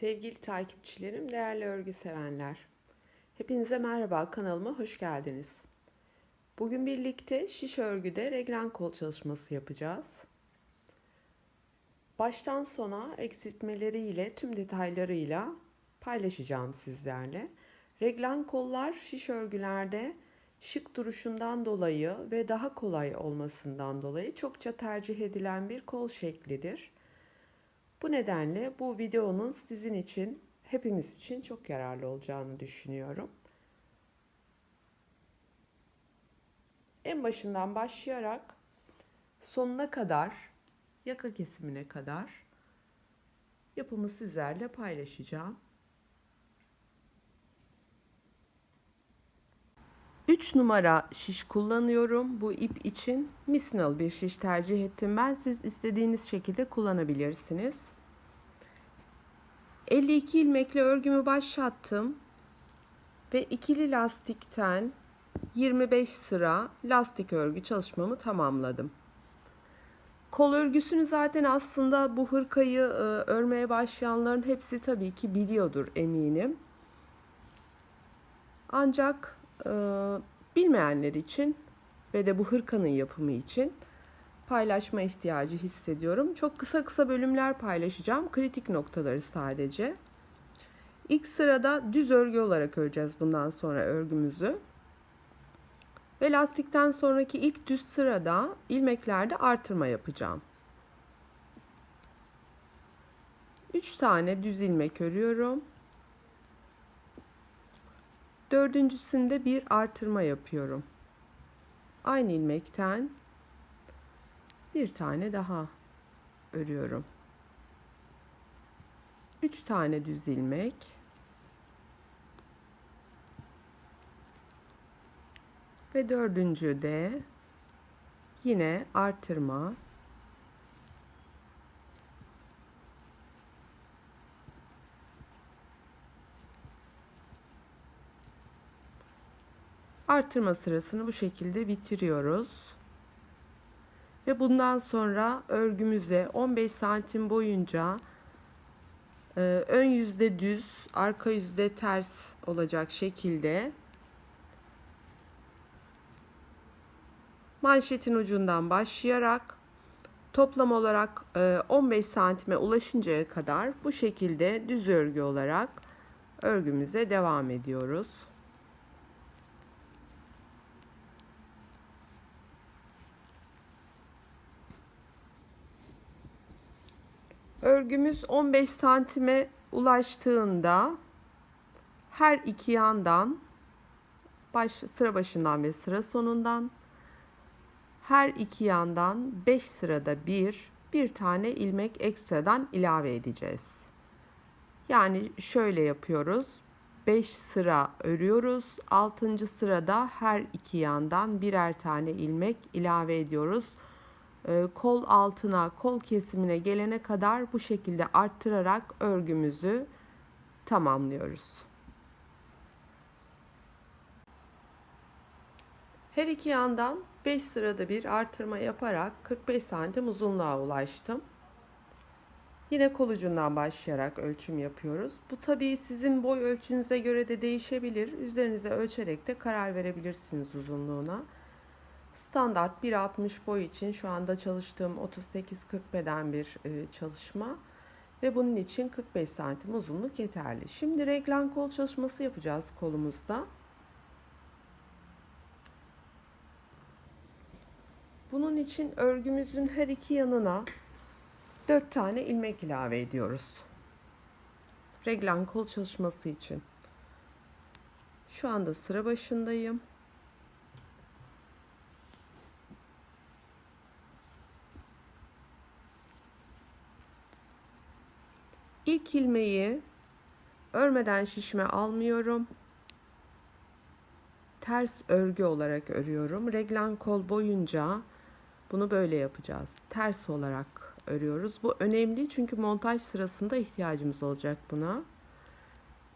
Sevgili takipçilerim, değerli örgü sevenler. Hepinize merhaba, kanalıma hoş geldiniz. Bugün birlikte şiş örgüde reglen kol çalışması yapacağız. Baştan sona eksiltmeleriyle, tüm detaylarıyla paylaşacağım sizlerle. Reglen kollar şiş örgülerde şık duruşundan dolayı ve daha kolay olmasından dolayı çokça tercih edilen bir kol şeklidir. Bu nedenle bu videonun sizin için, hepimiz için çok yararlı olacağını düşünüyorum. En başından başlayarak sonuna kadar, yaka kesimine kadar yapımı sizlerle paylaşacağım. 3 numara şiş kullanıyorum. Bu ip için misnal bir şiş tercih ettim ben. Siz istediğiniz şekilde kullanabilirsiniz. 52 ilmekle örgümü başlattım. Ve ikili lastikten 25 sıra lastik örgü çalışmamı tamamladım. Kol örgüsünü zaten aslında bu hırkayı e, örmeye başlayanların hepsi tabii ki biliyordur eminim. Ancak e, bilmeyenler için ve de bu hırkanın yapımı için paylaşma ihtiyacı hissediyorum. Çok kısa kısa bölümler paylaşacağım. Kritik noktaları sadece. İlk sırada düz örgü olarak öreceğiz bundan sonra örgümüzü. Ve lastikten sonraki ilk düz sırada ilmeklerde artırma yapacağım. 3 tane düz ilmek örüyorum. Dördüncüsünde bir artırma yapıyorum. Aynı ilmekten bir tane daha örüyorum. Üç tane düz ilmek. Ve dördüncü de yine artırma. Artırma sırasını bu şekilde bitiriyoruz. Ve bundan sonra örgümüze 15 santim boyunca e, ön yüzde düz, arka yüzde ters olacak şekilde manşetin ucundan başlayarak toplam olarak 15 santime ulaşıncaya kadar bu şekilde düz örgü olarak örgümüze devam ediyoruz. Örgümüz 15 santime ulaştığında her iki yandan baş, sıra başından ve sıra sonundan her iki yandan 5 sırada bir bir tane ilmek ekstradan ilave edeceğiz. Yani şöyle yapıyoruz. 5 sıra örüyoruz. 6. sırada her iki yandan birer tane ilmek ilave ediyoruz. Ee, kol altına, kol kesimine gelene kadar bu şekilde arttırarak örgümüzü tamamlıyoruz. Her iki yandan 5 sırada bir artırma yaparak 45 santim uzunluğa ulaştım. Yine kol ucundan başlayarak ölçüm yapıyoruz. Bu tabii sizin boy ölçünüze göre de değişebilir. Üzerinize ölçerek de karar verebilirsiniz uzunluğuna. Standart 1.60 boy için şu anda çalıştığım 38-40 beden bir e, çalışma ve bunun için 45 santim uzunluk yeterli. Şimdi reglan kol çalışması yapacağız kolumuzda. Bunun için örgümüzün her iki yanına 4 tane ilmek ilave ediyoruz. Reglan kol çalışması için. Şu anda sıra başındayım. İlk ilmeği örmeden şişme almıyorum. Ters örgü olarak örüyorum. Reglan kol boyunca bunu böyle yapacağız. Ters olarak örüyoruz. Bu önemli çünkü montaj sırasında ihtiyacımız olacak buna.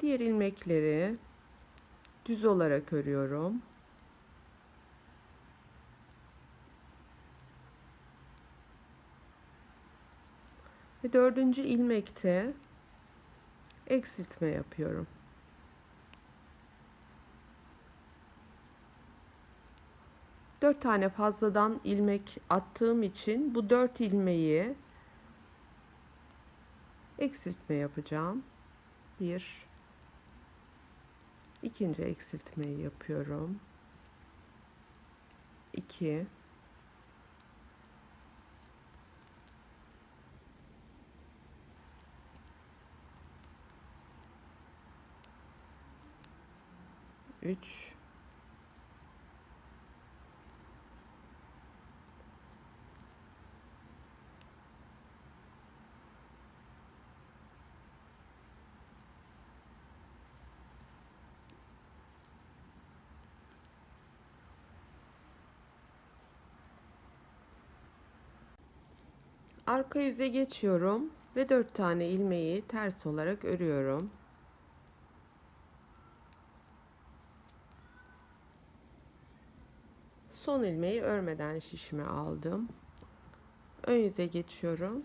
Diğer ilmekleri düz olarak örüyorum. Ve dördüncü ilmekte eksiltme yapıyorum. Dört tane fazladan ilmek attığım için bu dört ilmeği eksiltme yapacağım. Bir, ikinci eksiltmeyi yapıyorum. İki, üç, Arka yüze geçiyorum ve 4 tane ilmeği ters olarak örüyorum. Son ilmeği örmeden şişime aldım. Ön yüze geçiyorum.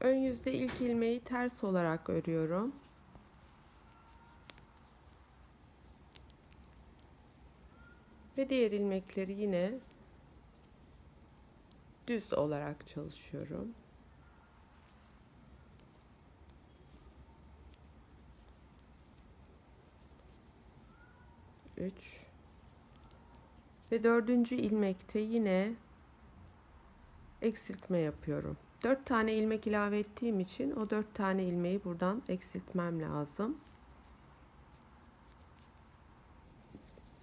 Ön yüzde ilk ilmeği ters olarak örüyorum. Ve diğer ilmekleri yine düz olarak çalışıyorum. Üç ve dördüncü ilmekte yine eksiltme yapıyorum. Dört tane ilmek ilave ettiğim için o dört tane ilmeği buradan eksiltmem lazım.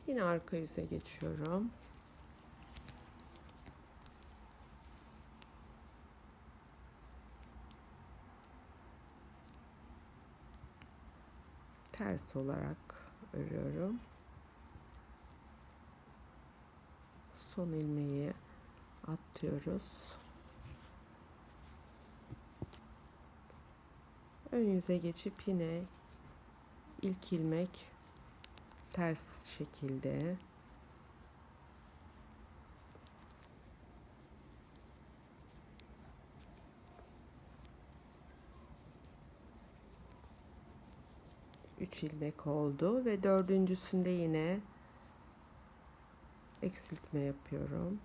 Yine arka yüze geçiyorum. Ters olarak örüyorum. Son ilmeği atlıyoruz. Ön yüze geçip yine ilk ilmek ters şekilde üç ilmek oldu ve dördüncüsünde yine eksiltme yapıyorum.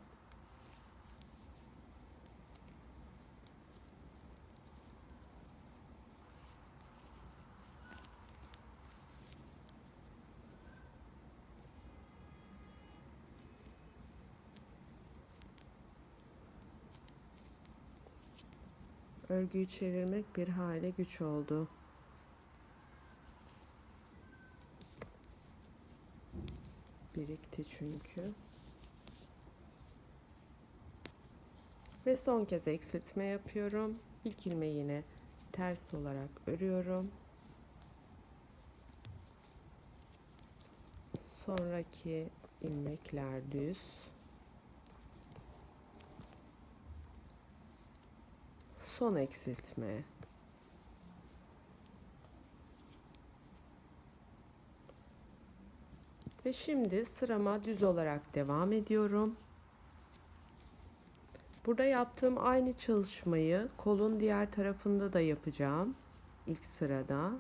Örgüyü çevirmek bir hale güç oldu. Birikti çünkü. Ve son kez eksiltme yapıyorum. İlk ilmeği yine ters olarak örüyorum. Sonraki ilmekler düz. son eksiltme. Ve şimdi sırama düz olarak devam ediyorum. Burada yaptığım aynı çalışmayı kolun diğer tarafında da yapacağım. İlk sırada.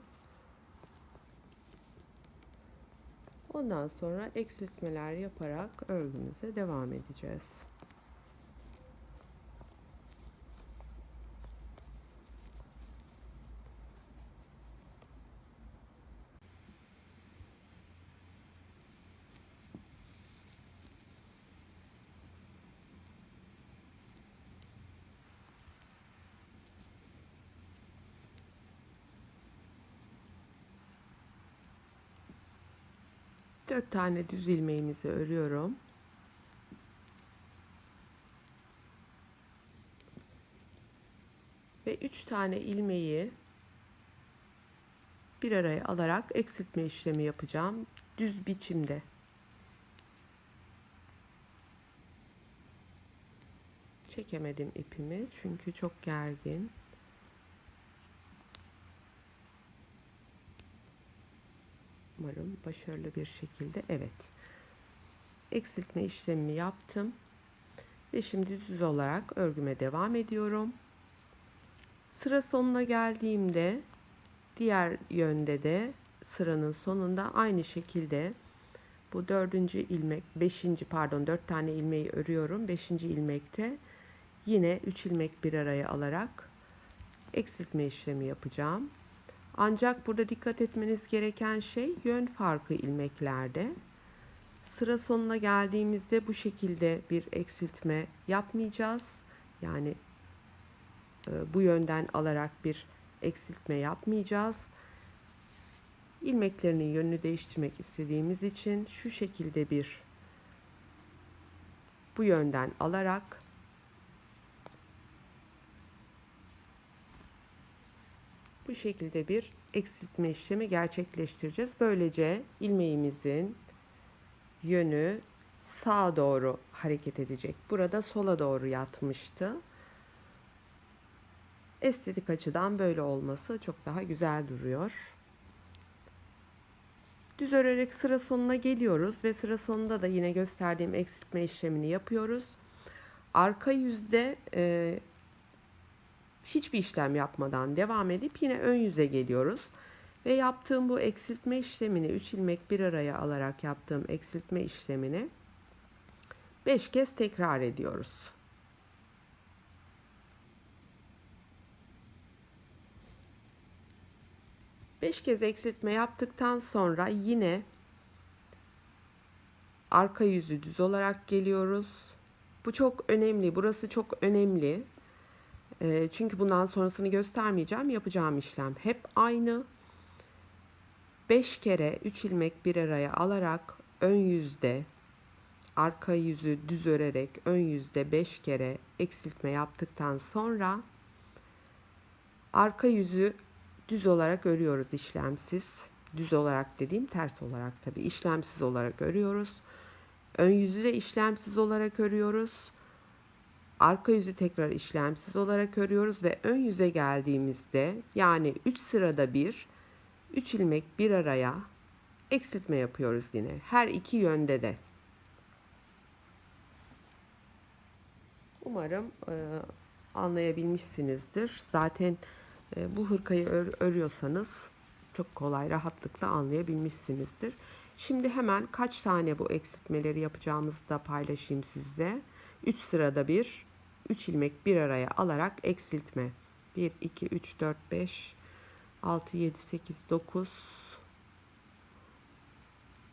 Ondan sonra eksiltmeler yaparak örgümüze devam edeceğiz. Dört tane düz ilmeğimizi örüyorum. Ve üç tane ilmeği bir araya alarak eksiltme işlemi yapacağım. Düz biçimde. Çekemedim ipimi çünkü çok gergin. Umarım başarılı bir şekilde evet. Eksiltme işlemimi yaptım. Ve şimdi düz olarak örgüme devam ediyorum. Sıra sonuna geldiğimde diğer yönde de sıranın sonunda aynı şekilde bu dördüncü ilmek, beşinci pardon dört tane ilmeği örüyorum. Beşinci ilmekte yine üç ilmek bir araya alarak eksiltme işlemi yapacağım. Ancak burada dikkat etmeniz gereken şey yön farkı ilmeklerde. Sıra sonuna geldiğimizde bu şekilde bir eksiltme yapmayacağız. Yani e, bu yönden alarak bir eksiltme yapmayacağız. İlmeklerinin yönünü değiştirmek istediğimiz için şu şekilde bir bu yönden alarak bu şekilde bir eksiltme işlemi gerçekleştireceğiz. Böylece ilmeğimizin yönü sağa doğru hareket edecek. Burada sola doğru yatmıştı. Estetik açıdan böyle olması çok daha güzel duruyor. Düz örerek sıra sonuna geliyoruz ve sıra sonunda da yine gösterdiğim eksiltme işlemini yapıyoruz. Arka yüzde e, hiçbir işlem yapmadan devam edip yine ön yüze geliyoruz. Ve yaptığım bu eksiltme işlemini 3 ilmek bir araya alarak yaptığım eksiltme işlemini 5 kez tekrar ediyoruz. Beş kez eksiltme yaptıktan sonra yine arka yüzü düz olarak geliyoruz. Bu çok önemli. Burası çok önemli. E, çünkü bundan sonrasını göstermeyeceğim. Yapacağım işlem hep aynı. 5 kere 3 ilmek bir araya alarak ön yüzde arka yüzü düz örerek ön yüzde 5 kere eksiltme yaptıktan sonra arka yüzü düz olarak örüyoruz işlemsiz. Düz olarak dediğim ters olarak tabi işlemsiz olarak örüyoruz. Ön yüzü de işlemsiz olarak örüyoruz. Arka yüzü tekrar işlemsiz olarak örüyoruz ve ön yüze geldiğimizde yani 3 sırada bir 3 ilmek bir araya eksiltme yapıyoruz yine. Her iki yönde de. Umarım e, anlayabilmişsinizdir. Zaten e, bu hırkayı ör, örüyorsanız çok kolay rahatlıkla anlayabilmişsinizdir. Şimdi hemen kaç tane bu eksiltmeleri yapacağımızı da paylaşayım size. 3 sırada bir 3 ilmek bir araya alarak eksiltme. 1 2 3 4 5 6 7 8 9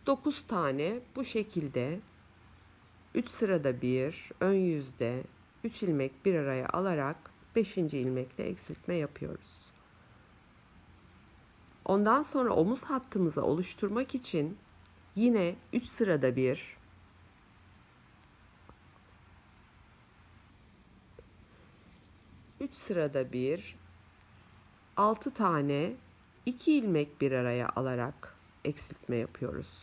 9 tane bu şekilde 3 sırada bir ön yüzde 3 ilmek bir araya alarak 5. ilmekle eksiltme yapıyoruz. Ondan sonra omuz hattımızı oluşturmak için yine 3 sırada bir üç sırada bir 6 tane 2 ilmek bir araya alarak eksiltme yapıyoruz.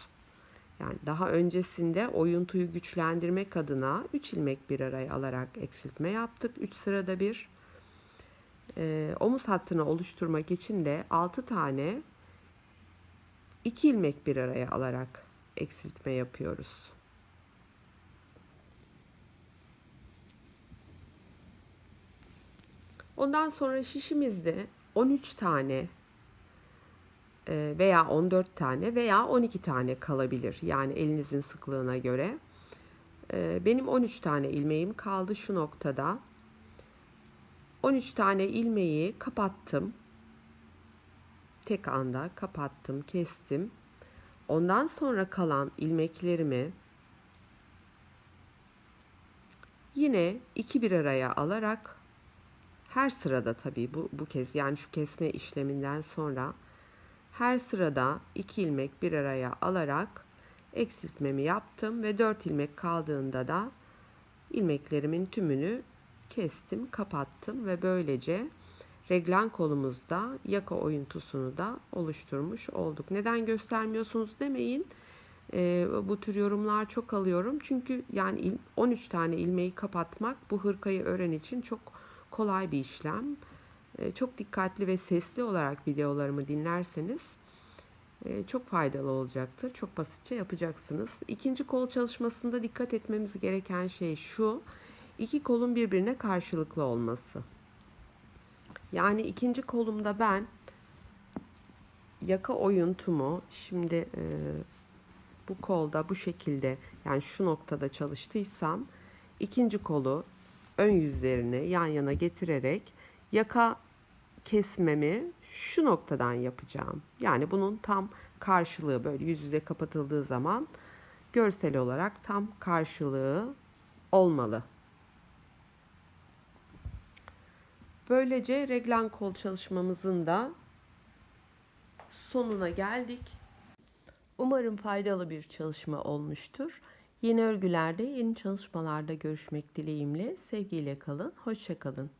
Yani daha öncesinde oyuntuyu güçlendirmek adına 3 ilmek bir araya alarak eksiltme yaptık. 3 sırada bir e, omuz hattını oluşturmak için de 6 tane 2 ilmek bir araya alarak eksiltme yapıyoruz. Ondan sonra şişimizde 13 tane e, veya 14 tane veya 12 tane kalabilir. Yani elinizin sıklığına göre. E, benim 13 tane ilmeğim kaldı şu noktada. 13 tane ilmeği kapattım. Tek anda kapattım, kestim. Ondan sonra kalan ilmeklerimi yine iki bir araya alarak her sırada tabii bu, bu kez yani şu kesme işleminden sonra her sırada iki ilmek bir araya alarak eksiltmemi yaptım ve 4 ilmek kaldığında da ilmeklerimin tümünü kestim, kapattım ve böylece reglan kolumuzda yaka oyuntusunu da oluşturmuş olduk. Neden göstermiyorsunuz demeyin. E, bu tür yorumlar çok alıyorum. Çünkü yani 13 tane ilmeği kapatmak bu hırkayı öğren için çok kolay bir işlem. E, çok dikkatli ve sesli olarak videolarımı dinlerseniz e, çok faydalı olacaktır. Çok basitçe yapacaksınız. İkinci kol çalışmasında dikkat etmemiz gereken şey şu. İki kolun birbirine karşılıklı olması. Yani ikinci kolumda ben yaka oyuntumu şimdi e, bu kolda bu şekilde yani şu noktada çalıştıysam ikinci kolu ön yüzlerini yan yana getirerek yaka kesmemi şu noktadan yapacağım. Yani bunun tam karşılığı böyle yüz yüze kapatıldığı zaman görsel olarak tam karşılığı olmalı. Böylece reglan kol çalışmamızın da sonuna geldik. Umarım faydalı bir çalışma olmuştur. Yeni örgülerde, yeni çalışmalarda görüşmek dileğimle. Sevgiyle kalın, hoşça kalın.